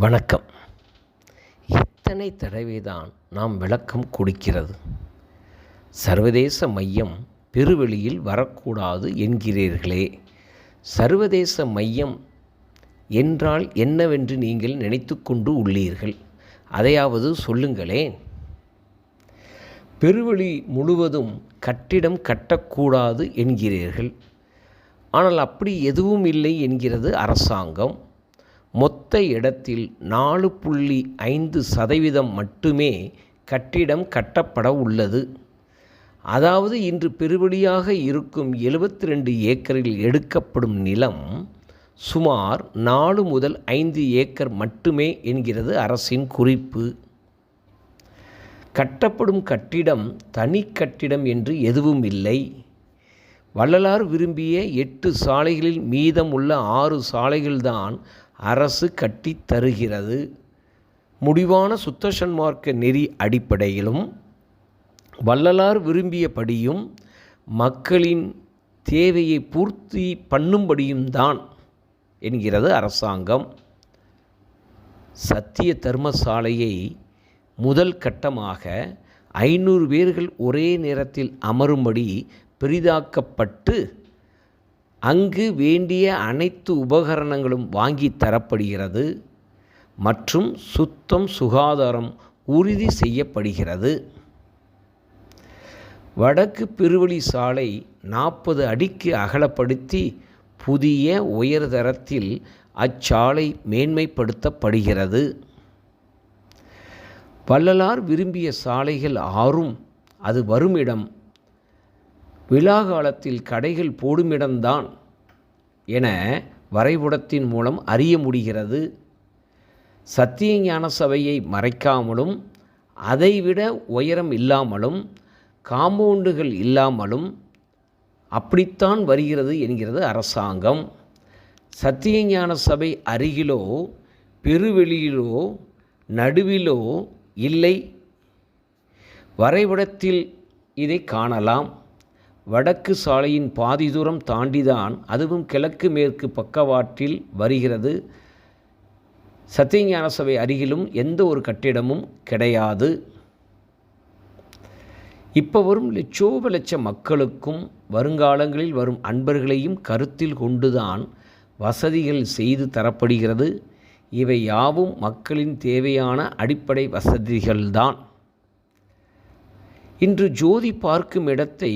வணக்கம். எத்தனை தடவைதான் நாம் விளக்கம் கொடுக்கிறது. சர்வதேச மையம் பெருவெளியில் வரக்கூடாது என்கிறீர்களே. சர்வதேச மையம் என்றால் என்னவென்று நீங்கள் நினைத்து கொண்டு உள்ளீர்கள்? அதையாவது சொல்லுங்களேன். பெருவெளி முழுவதும் கட்டிடம் கட்டக்கூடாது என்கிறீர்கள். ஆனால் அப்படி எதுவும் இல்லை என்கிறது அரசாங்கம். மொத்த இடத்தில் நாலு புள்ளி ஐந்து சதவீதம் மட்டுமே கட்டிடம் கட்டப்பட உள்ளது. அதாவது இன்று பெருவழியாக இருக்கும் எழுபத்தி ரெண்டு ஏக்கரில் எடுக்கப்படும் நிலம் சுமார் நாலு முதல் ஐந்து ஏக்கர் மட்டுமே என்கிறது அரசின் குறிப்பு. கட்டப்படும் கட்டிடம் தனி கட்டிடம் என்று எதுவும் இல்லை. வள்ளலார் விரும்பிய எட்டு சாலைகளில் மீதம் உள்ள ஆறு சாலைகள்தான் அரசு கட்டித் தருகிறது. முடிவான சுத்த சன்மார்க்க நெறி அடிப்படையிலும் வள்ளலார் விரும்பியபடியும் மக்களின் தேவையை பூர்த்தி பண்ணும்படியும் தான் என்கிறது அரசாங்கம். சத்திய தர்மசாலையை முதல் கட்டமாக ஐநூறு பேர்கள் ஒரே நேரத்தில் அமரும்படி பெரிதாக்கப்பட்டு அங்கு வேண்டிய அனைத்து உபகரணங்களும் வாங்கி தரப்படுகிறது மற்றும் சுத்தம் சுகாதாரம் உறுதி செய்யப்படுகிறது. வடக்கு பெருவழி சாலை நாற்பது அடிக்கு அகலப்படுத்தி புதிய உயர்தரத்தில் அச்சாலை மேன்மைப்படுத்தப்படுகிறது. வள்ளலார் விரும்பிய சாலைகள் ஆறும் அது வருமிடம் விழா காலத்தில் கடைகள் போடுமிடம்தான் என வரைபடத்தின் மூலம் அறிய முடிகிறது. சத்திய ஞான சபையை மறைக்காமலும் அதைவிட உயரம் இல்லாமலும் காம்பவுண்டுகள் இல்லாமலும் அப்படித்தான் வருகிறது என்கிறது அரசாங்கம். சத்திய ஞான சபை அருகிலோ பெருவெளியிலோ நடுவிலோ இல்லை. வரைபடத்தில் இதை காணலாம். வடக்கு சாலையின் பாதி தூரம் தாண்டிதான் அதுவும் கிழக்கு மேற்கு பக்கவாட்டில் வருகிறது. சத்தியஞான சபை அருகிலும் எந்த ஒரு கட்டிடமும் கிடையாது. இப்போ வரும் லட்சோப லட்ச மக்களுக்கும் வருங்காலங்களில் வரும் அன்பர்களையும் கருத்தில் கொண்டுதான் வசதிகள் செய்து தரப்படுகிறது. இவை யாவும் மக்களின் தேவையான அடிப்படை வசதிகள்தான். இன்று ஜோதி பார்க்கும் இடத்தை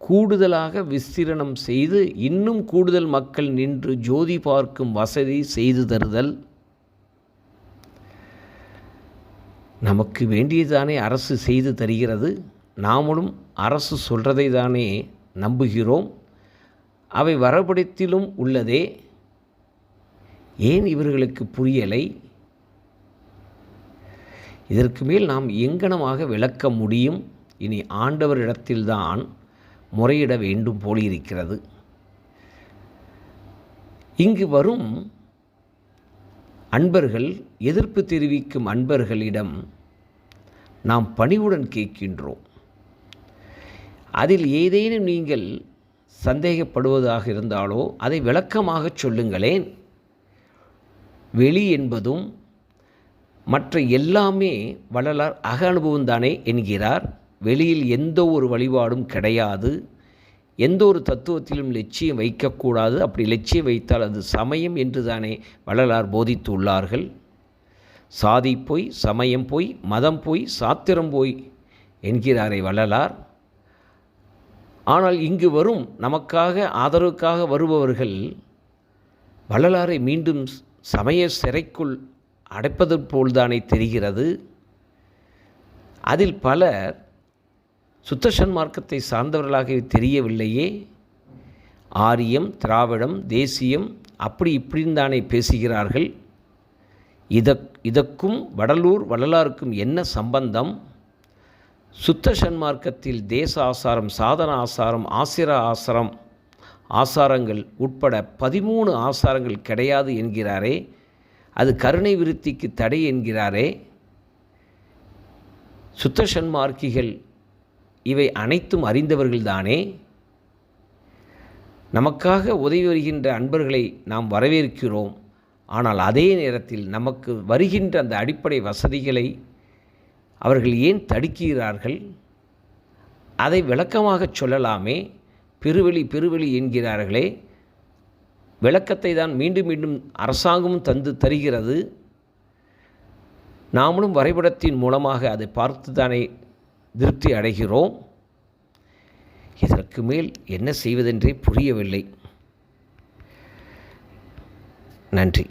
கூடுதலாக விஸ்திரணம் செய்து இன்னும் கூடுதல் மக்கள் நின்று ஜோதி பார்க்கும் வசதி செய்து தருதல். நமக்கு வேண்டியதானே அரசு செய்து தருகிறது. நாமளும் அரசு சொல்கிறதை தானே நம்புகிறோம். அவை வரபடத்திலும் உள்ளதே. ஏன் இவர்களுக்கு புரியலை? இதற்கு மேல் நாம் எங்கனமாக விளக்க முடியும்? இனி ஆண்டவரிடத்தில்தான் முறையிட வேண்டும் போலிருக்கிறது. இங்கு வரும் அன்பர்கள் எதிர்ப்பு தெரிவிக்கும் அன்பர்களிடம் நாம் பணிவுடன் கேட்கின்றோம். அதில் ஏதேனும் நீங்கள் சந்தேகப்படுவதாக இருந்தாலோ அதை விளக்கமாக சொல்லுங்களேன். வெளி என்பதும் மற்ற எல்லாமே வள்ளலார் அக அனுபவம் தானே என்கிறார். வெளியில் எந்த ஒரு வழிபாடும் கிடையாது. எந்த ஒரு தத்துவத்திலும் லட்சியம் வைக்கக்கூடாது. அப்படி லட்சியம் வைத்தால் அது சமயம் என்று தானே வள்ளலார் போதித்துள்ளார்கள். சாதி போய் சமயம் போய் மதம் போய் சாத்திரம் போய் என்கிறாரே வள்ளலார். ஆனால் இங்கு வரும் நமக்காக ஆதரவுக்காக வருபவர்கள் வள்ளலாரை மீண்டும் சமய சிறைக்குள் அடைப்பது போல்தானே தெரிகிறது. அதில் பலர் சுத்த சன்மார்க்கத்தை சார்ந்தவர்களாக தெரியவில்லையே. ஆரியம் திராவிடம் தேசியம் அப்படி இப்படின்னு தானே பேசுகிறார்கள். இதக் இதற்கும் வடலூர் வள்ளலாருக்கும் என்ன சம்பந்தம்? சுத்த சன்மார்க்கத்தில் தேச ஆசாரம் சாதன ஆசாரம் ஆசிர ஆசாரம் ஆசாரங்கள் உட்பட பதிமூணு ஆசாரங்கள் கிடையாது என்கிறாரே. அது கருணை விருத்திக்கு தடை என்கிறாரே. சுத்த சன்மார்க்கிகள் இவை அனைத்தும் அறிந்தவர்கள்தானே? நமக்காக உதவி வருகின்ற அன்பர்களை நாம் வரவேற்கிறோம். ஆனால் அதே நேரத்தில் நமக்கு வருகின்ற அந்த அடிப்படை வசதிகளை அவர்கள் ஏன் தடுக்கிறார்கள்? அதை விளக்கமாக சொல்லலாமே. பெருவெளி பெருவெளி என்கிறார்களே. விளக்கத்தை தான் மீண்டும் மீண்டும் அரசாங்கமும் தந்து தருகிறது. நாமளும் வரைபடத்தின் மூலமாக அதை பார்த்து தானே திருப்தி அடைகிறோம். இதற்கு மேல் என்ன செய்வதென்றே புரியவில்லை. நன்றி.